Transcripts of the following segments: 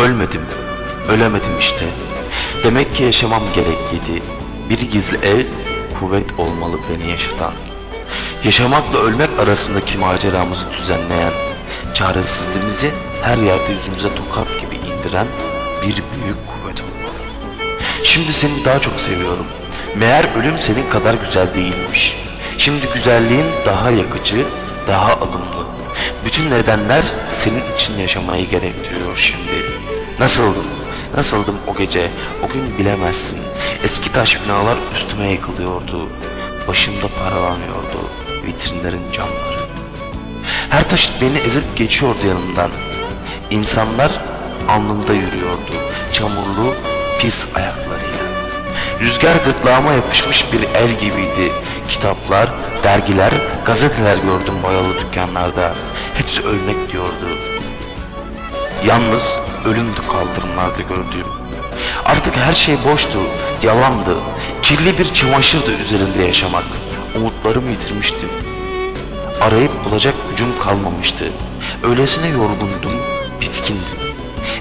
Ölmedim, ölemedim işte. Demek ki yaşamam gerekliydi. Bir gizli el, kuvvet olmalı beni yaşatan. Yaşamakla ölmek arasındaki maceramızı düzenleyen, çaresizliğimizi her yerde yüzümüze tokat gibi indiren bir büyük kuvvet olmalı. Şimdi seni daha çok seviyorum. Meğer ölüm senin kadar güzel değilmiş. Şimdi güzelliğin daha yakıcı, daha alımlı. Bütün nedenler senin için yaşamayı gerektiriyor şimdi. Nasıldım? Nasıldım o gece? O gün bilemezsin. Eski taş binalar üstüme yıkılıyordu. Başımda paralanıyordu vitrinlerin camları. Her taş beni ezip geçiyordu yanımdan. İnsanlar alnımda yürüyordu. Çamurlu, pis ayaklarıyla. Rüzgar gırtlağıma yapışmış bir el gibiydi. Kitaplar, dergiler, gazeteler gördüm boyalı dükkanlarda. Hepsi ölmek diyordu. Yalnız ölümdü kaldırımlarda gördüğüm. Artık her şey boştu, yalandı. Kirli bir çamaşırdı üzerinde yaşamak. Umutlarımı yitirmiştim. Arayıp bulacak gücüm kalmamıştı. Öylesine yorgundum, bitkindim.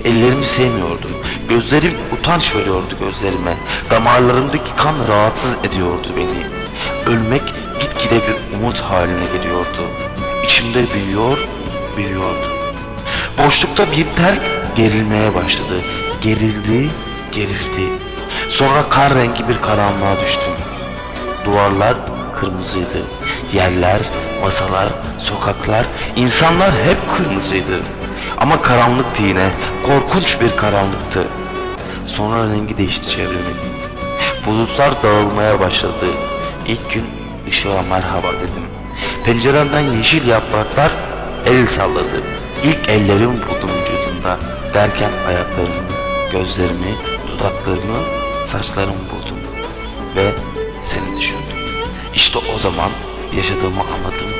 Ellerimi sevmiyordum. Gözlerim utanç veriyordu gözlerime. Damarlarımdaki kan rahatsız ediyordu beni. Ölmek gitgide bir umut haline geliyordu. İçimde büyüyor, büyüyordu. Boşlukta bir terk gerilmeye başladı. Gerildi, gerildi. Sonra kan rengi bir karanlığa düştüm. Duvarlar kırmızıydı. Yerler, masalar, sokaklar, insanlar hep kırmızıydı. Ama karanlıktı yine. Korkunç bir karanlıktı. Sonra rengi değişti çevremin. Bulutlar dağılmaya başladı. İlk gün ışığa merhaba dedim. Penceremden yeşil yapraklar el salladı. İlk ellerim buldum vücudumda. Derken ayaklarımı, gözlerimi, dudaklarımı, saçlarımı buldum. Ve seni düşündüm. İşte o zaman yaşadığımı anladım